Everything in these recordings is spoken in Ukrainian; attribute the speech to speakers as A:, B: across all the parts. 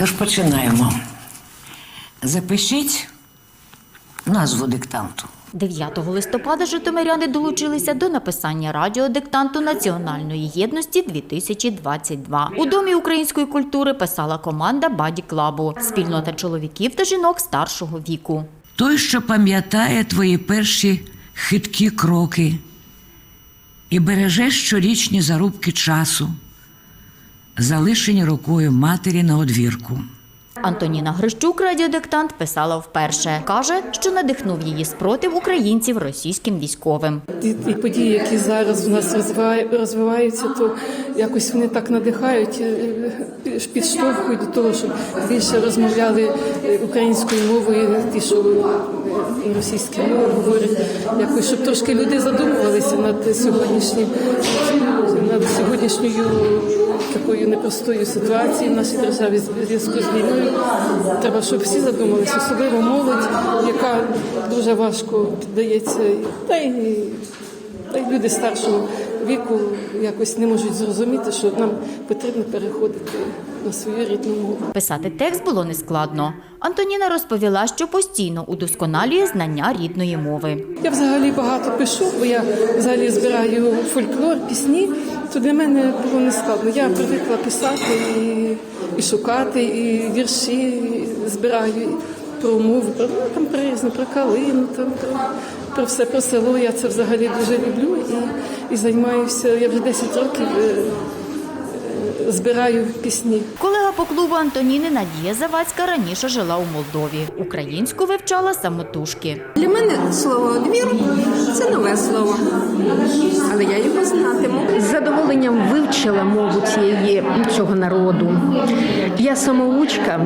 A: Тож починаємо. Запишіть назву диктанту.
B: 9 листопада житомиряни долучилися до написання радіодиктанту Національної єдності 2022. У домі української культури писала команда Баді Клабу, спільнота чоловіків та жінок старшого віку.
A: Той, що пам'ятає твої перші хиткі кроки і береже щорічні зарубки часу, залишені рукою матері на одвірку.
B: Антоніна Грищук радіодиктант писала вперше. Каже, що надихнув її спротив українців російським військовим.
C: Ті, ті події, які зараз у нас розвиваються, то якось вони так надихають, е, е, підштовхують до того, щоб більше розмовляли е, українською мовою, ті, що е, російською мовою говорять, якось, щоб трошки люди задумувалися над сьогоднішнім, над сьогоднішньою такою непростою ситуацією в нашій державі зв'язку з війною. Треба, щоб всі задумалися, особливо молодь, яка дуже важко піддається, та й, та й люди старшого віку якось не можуть зрозуміти, що нам потрібно переходити на свою рідну мову.
B: Писати текст було нескладно. Антоніна розповіла, що постійно удосконалює знання рідної мови.
C: Я взагалі багато пишу, бо я взагалі збираю фольклор, пісні. То для мене було не складно. Я привикла писати і, і шукати, і вірші збираю про мову, про ну, там про різне, про калину, там про, про все про село. Я це взагалі дуже люблю і, і займаюся. Я вже 10 років е, е, збираю пісні.
B: По клубу Антоніни Надія Завадська раніше жила у Молдові. Українську вивчала самотужки.
D: Для мене слово двір це нове слово, але я його знатиму.
E: З задоволенням вивчила мову цієї цього народу. Я самоучка,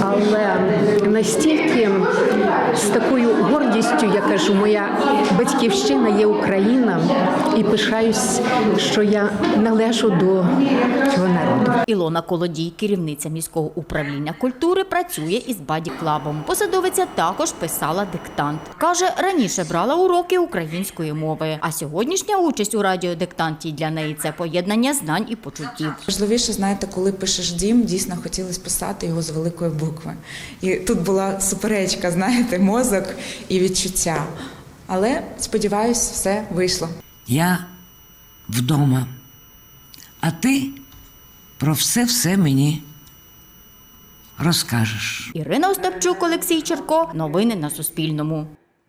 E: але настільки з такою гордістю я кажу, моя батьківщина є Україна, і пишаюсь, що я належу до цього народу.
B: Ілона Колодій, керівниця міського управління культури, працює із Баді Клабом. Посадовиця також писала диктант. Каже, раніше брала уроки української мови, а сьогоднішня участь у радіодиктанті для неї це поєднання знань і почуттів.
F: Важливіше, знаєте, коли пишеш дім, дійсно хотілося писати його з великої букви. І тут була суперечка, знаєте, мозок і відчуття. Але сподіваюсь, все вийшло.
A: Я вдома, а ти про все-все мені розкажеш.
B: Ірина Остапчук, Олексій Черко. Новини на Суспільному.